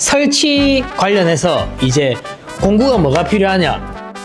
설치 관련해서 이제 공구가 뭐가 필요하냐.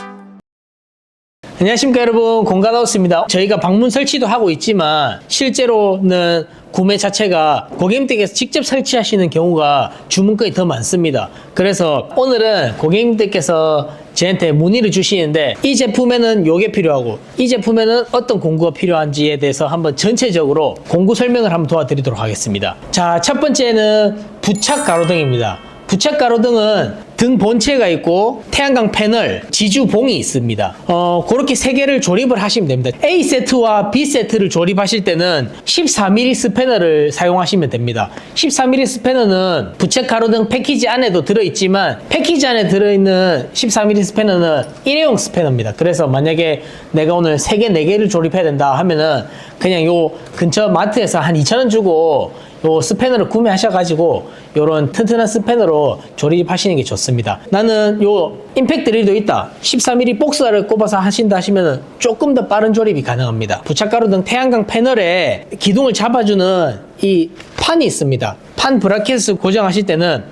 안녕하십니까 여러분. 공간하우스입니다. 저희가 방문 설치도 하고 있지만 실제로는 구매 자체가 고객님들께서 직접 설치하시는 경우가 주문건이 더 많습니다. 그래서 오늘은 고객님들께서 저한테 문의를 주시는데 이 제품에는 요게 필요하고 이 제품에는 어떤 공구가 필요한지에 대해서 한번 전체적으로 공구 설명을 한번 도와드리도록 하겠습니다. 자 첫 번째는 부착 가로등입니다. 부착 가로등은 등 본체가 있고 태양광 패널, 지주 봉이 있습니다. 어, 그렇게 세 개를 조립을 하시면 됩니다. A 세트와 B 세트를 조립하실 때는 14mm 스패너를 사용하시면 됩니다. 14mm 스패너는 부착 가로 등 패키지 안에도 들어있지만 패키지 안에 들어있는 14mm 스패너는 일회용 스패너입니다. 그래서 만약에 내가 오늘 3개, 4개를 조립해야 된다 하면은 그냥 요 근처 마트에서 한 2,000원 주고 요 스패너를 구매하셔가지고 요런 튼튼한 스패너로 조립하시는 게 좋습니다. 나는 요 임팩트 드릴도 있다. 14mm 복사를 꼽아서 하신다 하시면 조금 더 빠른 조립이 가능합니다. 부착가루 등 태양광 패널에 기둥을 잡아주는 이 판이 있습니다. 판 브라켓을 고정하실 때는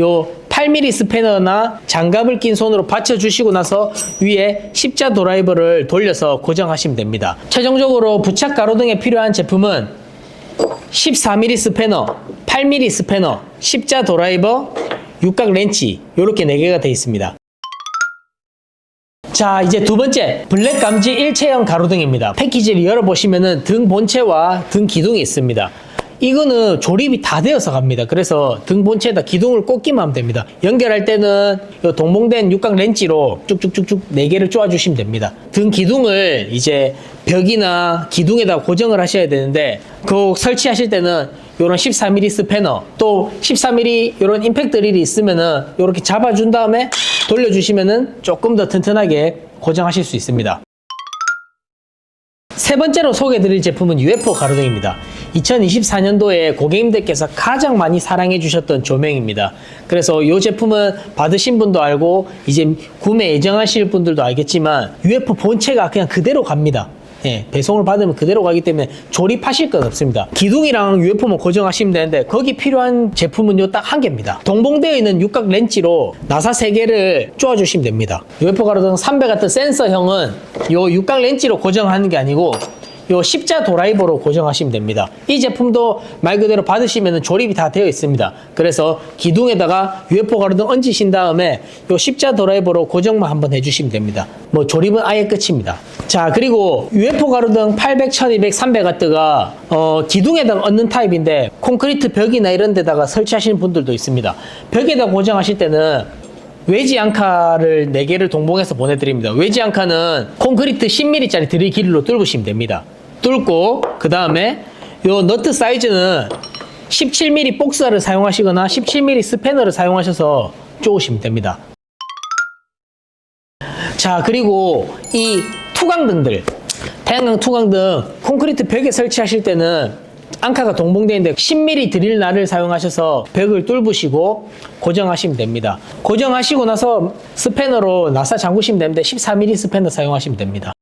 요 8mm 스패너나 장갑을 낀 손으로 받쳐주시고 나서 위에 십자 드라이버를 돌려서 고정하시면 됩니다. 최종적으로 부착 가로 등에 필요한 제품은 14mm 스패너, 8mm 스패너, 십자 드라이버, 육각 렌치 이렇게 4개가 되어 있습니다. 자 이제 두 번째 블랙 감지 일체형 가로등입니다. 패키지를 열어보시면은 등 본체와 등 기둥이 있습니다. 이거는 조립이 다 되어서 갑니다. 그래서 등 본체에다 기둥을 꽂기만 하면 됩니다. 연결할 때는 요 동봉된 육각 렌치로 쭉쭉쭉쭉 네 개를 쪼아주시면 됩니다. 등 기둥을 이제 벽이나 기둥에다 고정을 하셔야 되는데 그 설치하실 때는 요런 14mm 스패너 또 14mm 요런 임팩트 릴이 있으면은 요렇게 잡아준 다음에 돌려주시면은 조금 더 튼튼하게 고정하실 수 있습니다. 세 번째로 소개해드릴 제품은 UFO 가로등입니다. 2024년도에 고객님들께서 가장 많이 사랑해 주셨던 조명입니다. 그래서 이 제품은 받으신 분도 알고 이제 구매 예정하실 분들도 알겠지만 UFO 본체가 그냥 그대로 갑니다. 예, 배송을 받으면 그대로 가기 때문에 조립하실 건 없습니다. 기둥이랑 UFO만 고정하시면 되는데 거기 필요한 제품은요 딱 한 개입니다. 동봉되어 있는 육각 렌치로 나사 세 개를 쪼아주시면 됩니다. UFO 가로등 300 같은 센서형은 요 육각 렌치로 고정하는 게 아니고 요 십자 도라이버로 고정하시면 됩니다. 이 제품도 말 그대로 받으시면 조립이 다 되어 있습니다. 그래서 기둥에다가 UFO 가로등 얹으신 다음에 요 십자 도라이버로 고정만 한번 해주시면 됩니다. 뭐 조립은 아예 끝입니다. 자 그리고 UFO 가로등 800, 1200, 300W가 어, 기둥에다가 얹는 타입인데 콘크리트 벽이나 이런 데다가 설치하시는 분들도 있습니다. 벽에다 고정하실 때는 외지 앙카를 4개를 동봉해서 보내드립니다. 외지 앙카는 콘크리트 10mm짜리 드릴 길이로 뚫으시면 됩니다. 뚫고 그 다음에 요 너트 사이즈는 17mm 복사를 사용하시거나 17mm 스패너를 사용하셔서 쪼으시면 됩니다. 자 그리고 이 투광등들 태양광 투광등 콘크리트 벽에 설치하실 때는 앙카가 동봉되어 있는데 10mm 드릴 날을 사용하셔서 벽을 뚫으시고 고정하시면 됩니다. 고정하시고 나서 스패너로 나사 잠그시면 되는데 14mm 스패너 사용하시면 됩니다.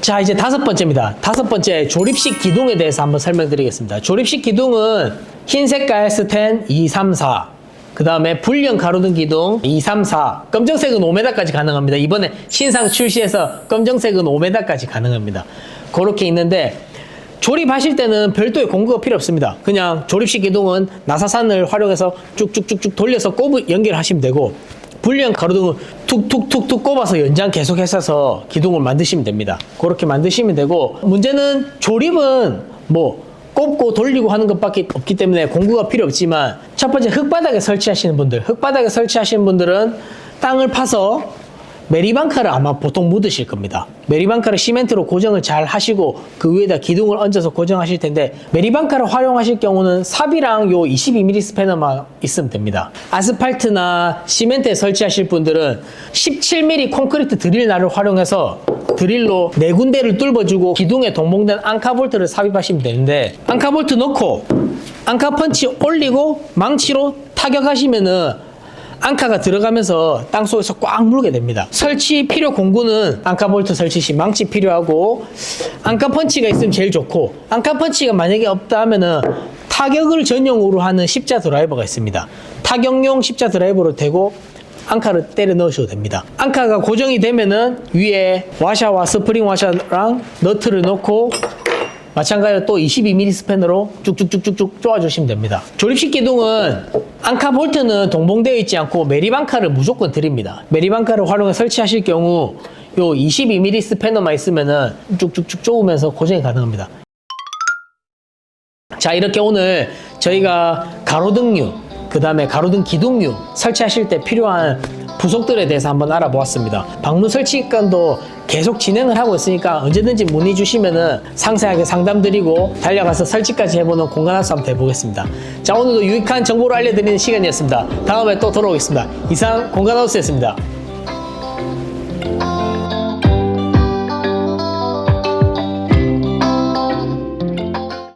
자 이제 다섯 번째입니다. 다섯 번째 조립식 기둥에 대해서 한번 설명드리겠습니다. 조립식 기둥은 흰 색깔 스텐 234, 그 다음에 불량 가로등 기둥 234, 검정색은 5m까지 가능합니다. 이번에 신상 출시해서 검정색은 5m까지 가능합니다. 그렇게 있는데 조립하실 때는 별도의 공구가 필요 없습니다. 그냥 조립식 기둥은 나사산을 활용해서 쭉쭉쭉쭉 돌려서 꼽을 연결하시면 되고 불량 가로등은 툭툭툭툭 꼽아서 연장 계속 해서 기둥을 만드시면 됩니다. 그렇게 만드시면 되고 문제는 조립은 뭐 꼽고 돌리고 하는 것밖에 없기 때문에 공구가 필요 없지만 첫 번째 흙바닥에 설치하시는 분들 흙바닥에 설치하시는 분들은 땅을 파서 메리방카를 아마 보통 묻으실 겁니다. 메리방카를 시멘트로 고정을 잘 하시고 그 위에다 기둥을 얹어서 고정하실 텐데 메리방카를 활용하실 경우는 삽이랑 요 22mm 스패너만 있으면 됩니다. 아스팔트나 시멘트에 설치하실 분들은 17mm 콘크리트 드릴 날을 활용해서 드릴로 네 군데를 뚫어주고 기둥에 동봉된 앙카볼트를 삽입하시면 되는데 앙카볼트 넣고 앙카펀치 올리고 망치로 타격하시면은 앙카가 들어가면서 땅 속에서 꽉 물게 됩니다. 설치 필요 공구는 앙카 볼트 설치 시 망치 필요하고 앙카 펀치가 있으면 제일 좋고 앙카 펀치가 만약에 없다 하면은 타격을 전용으로 하는 십자 드라이버가 있습니다. 타격용 십자 드라이버로 대고 앙카를 때려 넣으셔도 됩니다. 앙카가 고정이 되면은 위에 와샤와 스프링 와샤랑 너트를 넣고 마찬가지로 또 22mm 스패너로 쭉쭉쭉쭉쭉 쪼아주시면 됩니다. 조립식 기둥은 앙카 볼트는 동봉되어 있지 않고 메리방카를 무조건 드립니다. 메리방카를 활용해 설치하실 경우 요 22mm 스패너만 있으면은 쭉쭉쭉 쪼으면서 고정이 가능합니다. 자 이렇게 오늘 저희가 가로등류 그 다음에 가로등 기둥류 설치하실 때 필요한 부속들에 대해서 한번 알아보았습니다. 방문 설치기간도 계속 진행을 하고 있으니까 언제든지 문의 주시면은 상세하게 상담드리고 달려가서 설치까지 해보는 공간화수 한번 해보겠습니다. 자 오늘도 유익한 정보를 알려드리는 시간이었습니다. 다음에 또 돌아오겠습니다. 이상 공간하우스였습니다.